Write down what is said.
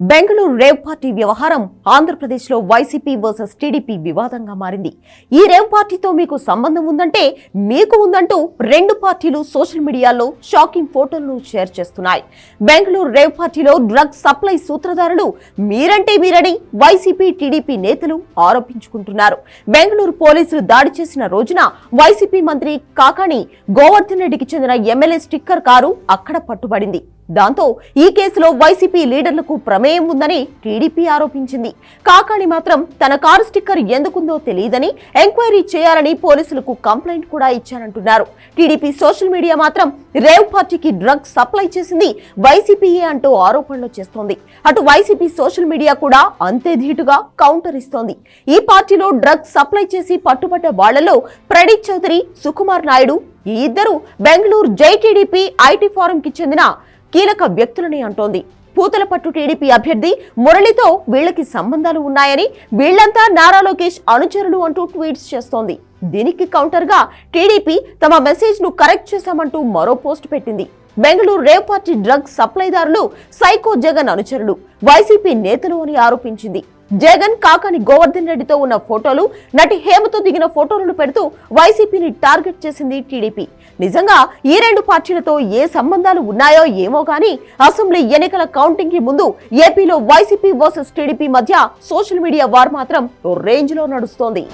Bengaluru rave party వ్యవహారం ఆంధ్రప్రదేశ్లో YCP versus TDP వివాదంగా మారింది. ఈ రేవ్ పార్టీతో మీకు సంబంధం ఉందంటే మీకు ఉందంటూ రెండు పార్టీలు సోషల్ మీడియాలో షాకింగ్ ఫోటోలను షేర్ చేస్తున్నాయి. బెంగళూరు రేవ్ పార్టీలో డ్రగ్స్ సప్లై సూత్రధారులు మీరంటే మీరని వైసీపీ టీడీపీ నేతలు ఆరోపించుకుంటున్నారు. బెంగళూరు పోలీసులు దాడి చేసిన రోజున వైసీపీ మంత్రి కాకాణి గోవర్ధన్ రెడ్డికి చెందిన ఎమ్మెల్యే స్టిక్కర్ కారు అక్కడ పట్టుబడింది. దాంతో ఈ కేసులో వైసీపీ లీడర్లకు ప్రమేయం ఉందని టీడీపీ ఆరోపించింది. కాకాణి మాత్రం తన కారు స్టిక్కర్ ఎందుకుందో తెలియదని ఎంక్వైరీ చేయాలని పోలీసులకు కంప్లైంట్ కూడా ఇచ్చానంటున్నారు. టీడీపీ సోషల్ మీడియా మాత్రం రేవ్ పార్టీకి డ్రగ్స్ సప్లై చేసింది వైసీపీయే అంటూ ఆరోపణలు చేస్తోంది. అటు వైసీపీ సోషల్ మీడియా కూడా అంతే ధీటుగా కౌంటర్ ఇస్తోంది. ఈ పార్టీలో డ్రగ్స్ సప్లై చేసి పట్టుబట్ట వాళ్ళలో ప్రణీత్ చౌదరి సుకుమార్ నాయుడు ఈ ఇద్దరు బెంగళూరు జై టీడీపీ ఐటీ ఫారం కి చెందిన కీలక వ్యక్తులని అంటోంది. పూతలపట్టు టీడీపీ అభ్యర్థి మురళితో వీళ్ళకి సంబంధాలు ఉన్నాయని వీళ్ళంతా నారా లోకేష్ అనుచరులు అంటూ ట్వీట్స్ చేస్తోంది. దీనికి కౌంటర్గా టీడీపీ తమ మెసేజ్ను కరెక్ట్ చేశామంటూ మరో పోస్ట్ పెట్టింది. బెంగళూరు రేవ్ పార్టీ డ్రగ్స్ సప్లైదారులు సైకో జగన్ అనుచరులు వైసీపీ నేతలు అని ఆరోపించింది. జగన్ కాకాని గోవర్ధన్ రెడ్డితో ఉన్న ఫోటోలు నటి హేమతో దిగిన ఫోటోలను పెడుతూ వైసీపీని టార్గెట్ చేసింది టీడీపీ. నిజంగా ఈ రెండు పార్టీలతో ఏ సంబంధాలు ఉన్నాయో ఏమో కానీ అసెంబ్లీ ఎన్నికల కౌంటింగ్కి ముందు ఏపీలో వైసీపీ వర్సెస్ టీడీపీ మధ్య సోషల్ మీడియా వార్ మాత్రం ఓ రేంజ్లో నడుస్తోంది.